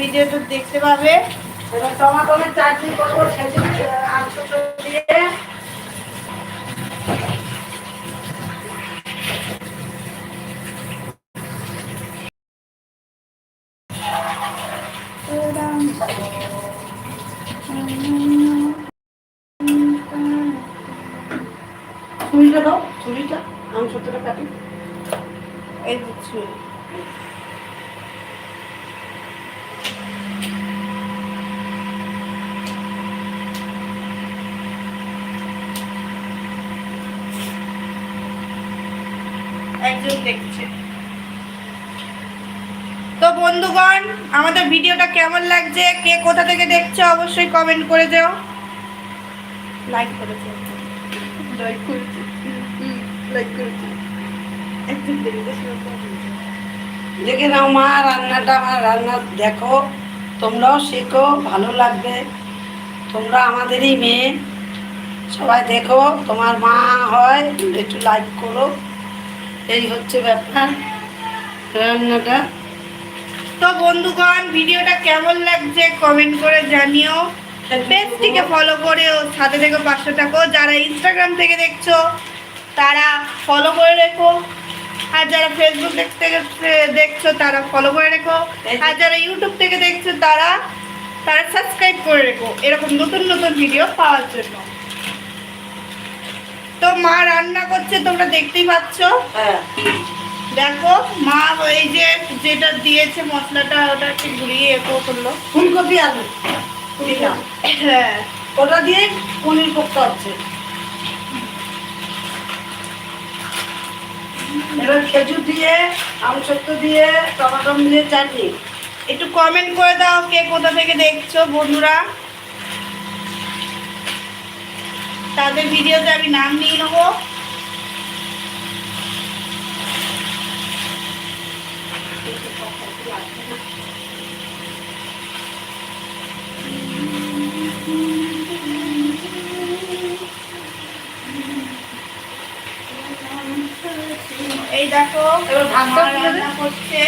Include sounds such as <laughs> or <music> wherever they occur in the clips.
ভিডিওটা দেখতে পাবে। এবার টমাটোর চাটনি করব খেজুর আংশ দিয়ে। ছুরিটা দাও ছুরিটা মাংসটা কাটি। এই বুঝছ একজন দেখছে। তো বন্ধুগণ আমাদের ভিডিওটা কেমন লাগছে? কে কোথা থেকে দেখছ অবশ্যই কমেন্ট করে দাও। লাইক লাইক করেছে লাইক করেছে একজন দেখতে দেখে নাও মা রান্নাটা আমার রান্না দেখো। তোমরাও শেখো ভালো লাগবে। তোমরা আমাদেরই মেয়ে। সবাই দেখো তোমার মা হয় একটু লাইক করো। এই হচ্ছে ব্যাপার রান্নাটা। তো বন্ধুগণ, ভিডিওটা কেমন লাগছে কমেন্ট করে জানিও। পেজটিকে ফলো করে সাথে থেকে পাঁচশো টাকা যারা ইনস্টাগ্রাম থেকে দেখছ, তারা ফলো করে রেখো। আর যারা ফেসবুক থেকে দেখছ, তারা ফলো করে রেখো। আর যারা ইউটিউব থেকে দেখছ, তারা তারা সাবস্ক্রাইব করে রেখো। এরকম নতুন নতুন ভিডিও পাওয়ার জন্য। তো মা রান্না করছে তোমরা দেখতেই পাচ্ছ। হ্যাঁ। দেখো মা এই যে যেটা দিয়েছে মশলাটা ওটা একটু ঘুরিয়ে একো করল। ফুলকপি আলু। হ্যাঁ ওটা দিয়ে পনির করতে হচ্ছে। এবার খেজুর দিয়ে আমসত্ব দিয়ে টমাটো দিয়ে চাটনি। একটু কমেন্ট করে দাও কে কোথা থেকে দেখছ বন্ধুরা। তাদের ভিডিওতে আমি নাম নিয়ে নেব এই দেখো এবার দে। রান্না করছে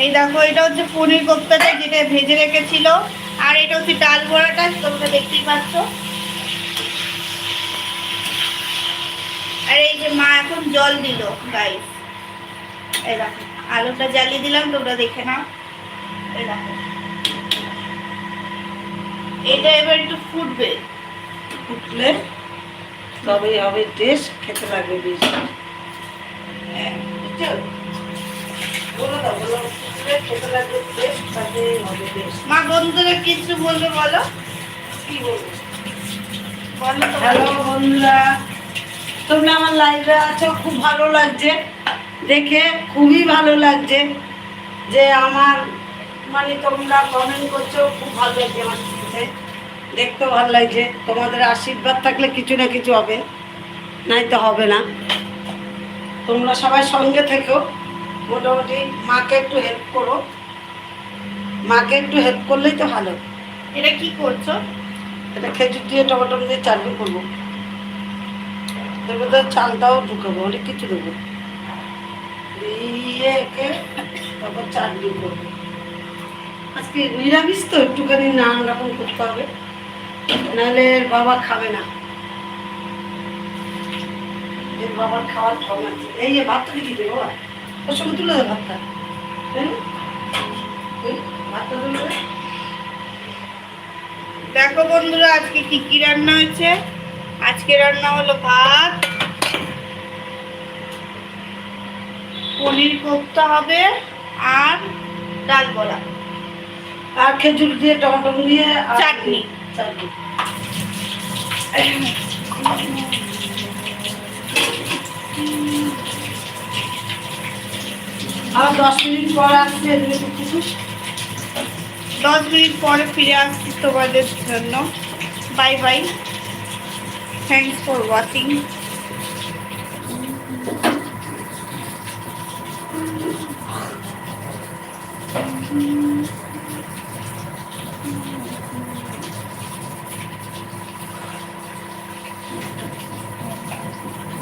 এই দেখো এটা হচ্ছে পনির কোপ্তাটা যেটা ভেজে রেখেছিল। আর এটা হচ্ছে ডাল বড়াটা তোমরা দেখতেই পাচ্ছ। আর এই যে মা এখন জল দিল গাইস এই দেখো আলুটা জ্বালিয়ে দিলাম তোমরা দেখে নাও। এই দেখো। এটা এবার একটু ফুটবে। ফুটলে তবেই হবে টেস্ট খেতে লাগবে বেশি। হ্যাঁ, মা বন্ধুদের কিছু বলবে বলো? কি বলব? হ্যালো বন্ধুরা। তোমরা আমার লাইভে আছো খুব ভালো লাগছে। দেখে খুবই ভালো লাগছে যে আমার মানে তোমরা কমেন্ট করছ খুব ভালো লাগছে আমার সাথে। দেখতেও ভালো লাগছে। তোমাদের আশীর্বাদ থাকলে কিছু না কিছু হবে নাই তো হবে না। তোমরা সবাই সঙ্গে থেকো। মোটামুটি মাকে একটু হেল্প করো। মাকে একটু হেল্প করলেই তো ভালো। এটা কি করছ? এটা খেজুর দিয়ে টমেটো দিয়ে চাটনি করব। মধ্যে চালটাও ঢুকাবো অনেক কিছু দেবো। দিয়ে একে তারপর চাটনি করব। আজকে নিরামিষ তো একটুখানি নানান রকম করতে হবে। নাহলে বাবা খাবে না। এর বাবার খাওয়ার কম আছে। এই যে ভাতটা কি দেবো? বাবা ওর সঙ্গে তুলে দেবো ভাতটা। ভাতটা তুলে দেখো বন্ধুরা আজকে কি কি রান্না হয়েছে? আজকে রান্না হলো ভাত। পনির কোপ্তা হবে আর ডাল বড়া। আর খেজুর দিয়ে টমেটো দিয়ে চাটনি। চাটনি। <laughs> আবার দশ মিনিট পর আসছে কিছু। দশ মিনিট পরে ফিরে আসছি তোমাদের জন্য। Bye bye thanks for watching